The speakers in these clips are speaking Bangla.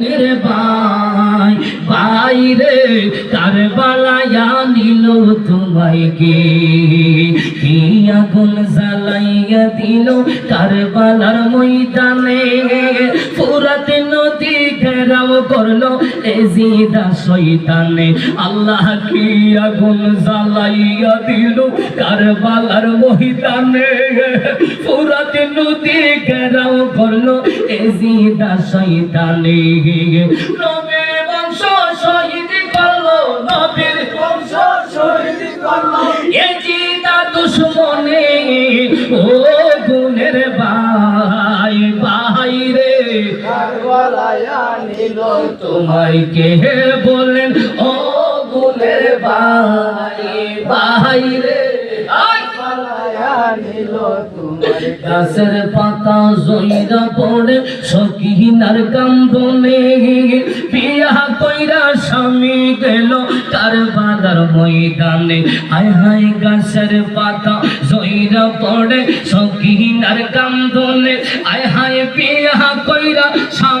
রে ভাই ভাই নিল তোমায় কে? আগুন জ্বালাইয়া দিল কারবালার ময়দানে? ফুরাতে নদী ঘেরাও করল এজিদা শয়তানে, আল্লাহ কি আগুন জ্বালাইয়া দিল কারবালার ময়দানে ফুরাতে নদী ঘেরাও করল এজিদা শয়তানে নবীর বংশ শহীদ করল, নবীর বংশ শহীদ করল এজিদা দুশ্মনে কারবালায়া নিল তোমায় কে বলেন ও গুণের ভাই ভাই রে। আয়! কারবালায়া নিল তোমার গাছের পাতা জইরা পড়ে সকিনার কান্দনে। বিয়া কইরা স্বামী গেল ময়দানে। আয় হায় গাছের পাতা জইরা পড়ে সকিনার কান্দনে।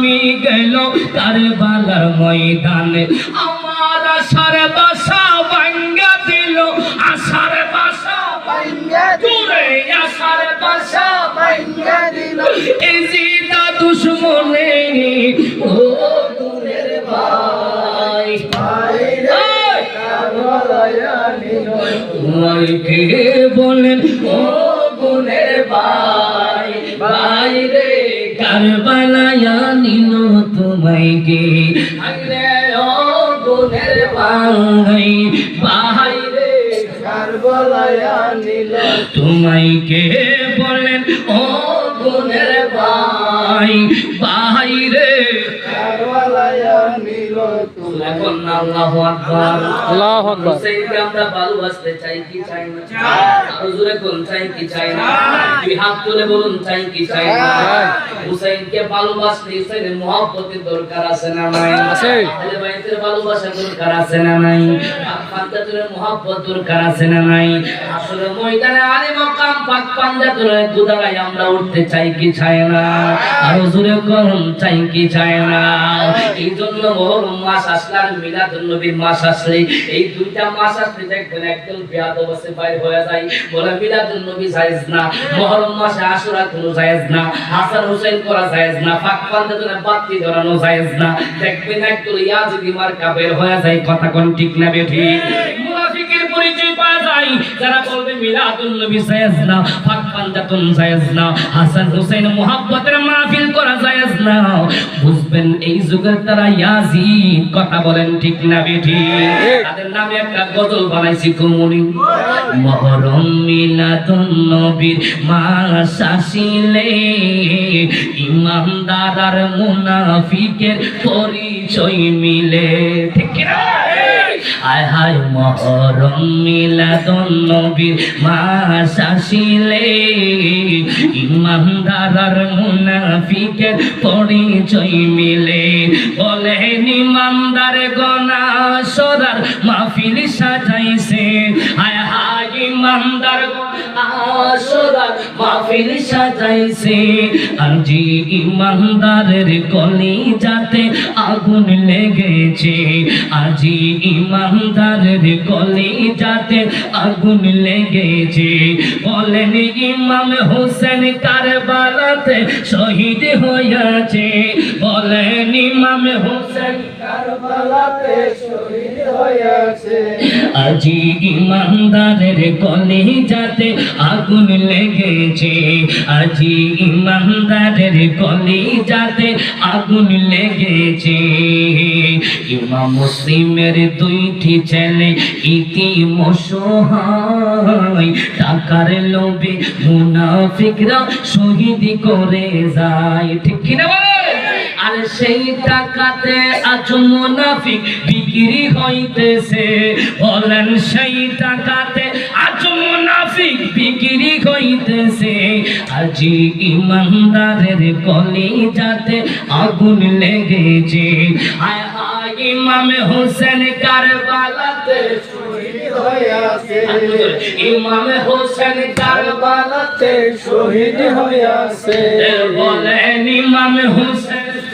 স্বামী গেল কারবালার ময়দানে। আমার আশার বাসা ভাঙ্গা দিল আশার বাসা ভাঙ্গা দূরে আশার বাসা ভাঙ্গা দিল। এজিদা দুশ্মনে ও দূরের ভাই। ভাইরে আয়! কারবালায়া নিল তোমায় কে বলেন ও গুণের কারবালায়া নিল তোমায় কে বলেন? ও গুণের ভাই ভাই এখন আল্লাহু আকবার। আল্লাহু আকবার। হুসাইনকে আমরা ভালোবাসতে চাই কি চাই না? আরও জোরে কোন চাই কি চাই না? দুই হাত তুলে বলুন চাই কি চাই না? হুসাইনকে ভালোবাসতে হুসাইনের মহব্বতের দরকার আছে না নাই? আছে। আহলে বাইতের ভালোবাসা দরকার আছে না নাই? পাক পাঞ্জাতুলের মহব্বত দরকার আছে না নাই? আসলে ময়দানে আলে মাকাম পাক আমরা উঠতে চাই কি চাই না? আরও জোরে কোন চাই কি চাই না? এই জন্য মহরম মাস আসলে আর মিলাদুন নবীর মাস আসলে, এই দুইটা মাস আসলে দেখবেন একদম বেয়াদব আছে, বাইর হয়ে যায়। বলে মিলাদুন নবী জায়েজ না, মহরম মাসে আশুরা কোনো জায়েজ না, হাসান হোসেন করা জায়েজ না পাক পাঞ্জাতুলের বাতি ধরানো জায়েজ না। দেখবেন একদম ইয়াজিদি মার্কা বের হয়ে যায়, কথা কোন ঠিক না বেঠি মুনাফিকের পরিচয় যায় যারা বলবে মিলাদুন নবী জায়েজ না পাঞ্জাতুন জায়েজ না হাসান মুহাব্বতের মাহফিল করা জায়েজ না বুঝবেন এই যুগের তারা ইয়াজিদ কথা বলেন ঠিক না বেঠি? তাদের নামে একটা গজল বানাইছি কুমুনি। মহরম মিলাদুন নবীর মাস আসিলে ইমানদার আর মুনাফিকের পরিচয় মিলে। আয় হায় মহরম মিলাদুন নবীর মাস আসিলে ইমানদার আর মুনাফিকের পরিচয় মিলে। বলেন ইমানদার গনা সরার মাহফিল সাজাইছে। আয় হায় ইমানদার গনা সরার মাহফিল সাজাইছে। যে ইমানদারের কলি যাতে লেগেছে আজি ইমানদারের কলি যাতে আগুন লেগেছে। বলেন ইমাম হোসেন কারবালাতে শহীদ হয়েছে। বলেন, ইমাম হোসেন কারবালাতে শহীদ হয়েছে। আজি ইমানদারের যাতে আগুন লেগেছে। আজি ইমানদারের যাতে আগুন লেগেছে। ইমাম মুসলিমের দুইটি ছেলে ইতি মসহায়, টাকার লোভে মুনাফিকরা শহীদ করে যায়। ঠিক কিনা বলে আর সেই টাকাতে আজ মুনাফিক বিক্রি হইতেছে। বলেন সেই টাকাতে আজ মুনাফিক বিক্রি হইতেছে। আজি ইমানদারের কলি যাতে আগুন লেগেছে। ইমাম হোসেন কারবালাতে শহীদ হয়েছে ইমাম হোসেন কারবালাতে শহীদ হয়েছে বলেন ইমাম হোসেন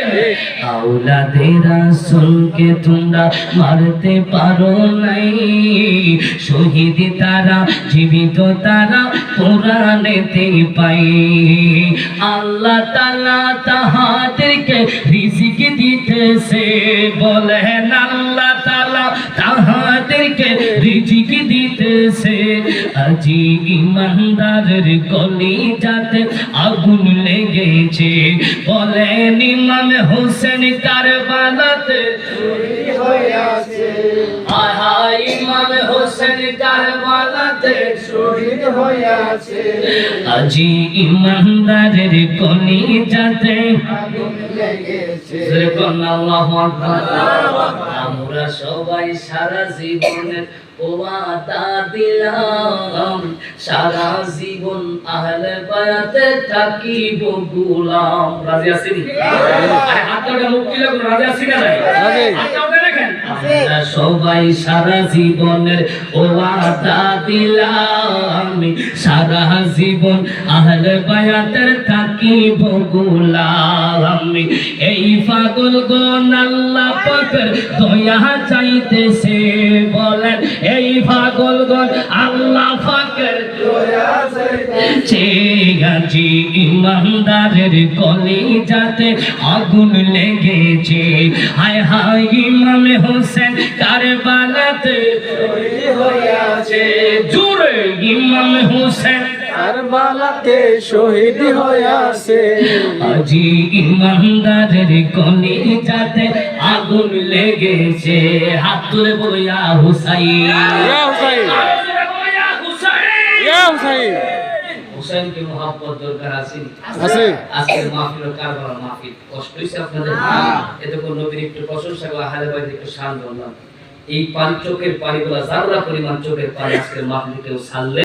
বলে আউলাদের রাসূলকে তোমরা মারতে পারো নাই। শহীদ তারা, জীবিত তারা কোরআনেতে পাই আল্লাহ তাআলা তাহাদেরকে রিজিক দিতেছে। বলেন আল্লাহ তাআলা তাহাদেরকে রিজিক দিতেছে আজি ইমানদারের কলি যাতে আগুন লেগেছে। বলেন ইমাম হোসেন কারবালাতে। ইমাম হোসেন কারবালাতে। শহীদ হয়েছে আজি ইমানদারের কলি যাতে আগুন লেগেছে। যেরকম আল্লাহু আকবার। আমরা সবাই সারা জীবনের ওয়াদা দিলাম। সারা জীবন আহলে বায়াতে থাকিব গুলাম। রাজি আছেন? আরে হাতটা মুক্তি লাগল রাজি আছেন না রাজি। সবাই সারা জীবনের ওয়াদা দিলাম সারা জীবন আহলে বায়াতের থাকিব গুলাম এই পাগল গন আল্লাহ পাকের দয়া চাইতেছে বলেন, এই পাগল গন আল্লাহ পাকের চেগাজি ইমানদারের কলি যাতে আগুন লেগেছে। হায় হায় ইমাম হোসেন কারবালাতে শহীদ হয়েছে জোরে ইমাম হোসেন। কারবালাতে শহীদ হয়েছে আজি ইমানদারের কলি যাতে আগুন লেগেছে। হাত তুলে বইয়া হুসাইন। ইয়া হুসাইন। বইয়া হুসাইন। ইয়া হুসাইন। হুসাইনকে মহব্বত দরকার আছে। আছে। আজকের মাহফিল কারবালা মাহফিল? কষ্ট হইছে আপনাদের? এতক্ষণ নবীর একটু প্রশংসা করে আহলে বাইতে একটু শান বললাম এই পাঁচ চোখের পানিগুলা জাররা পরিমাণ চোখের পানি আজকের মাহফিল কেউ ছাড়লে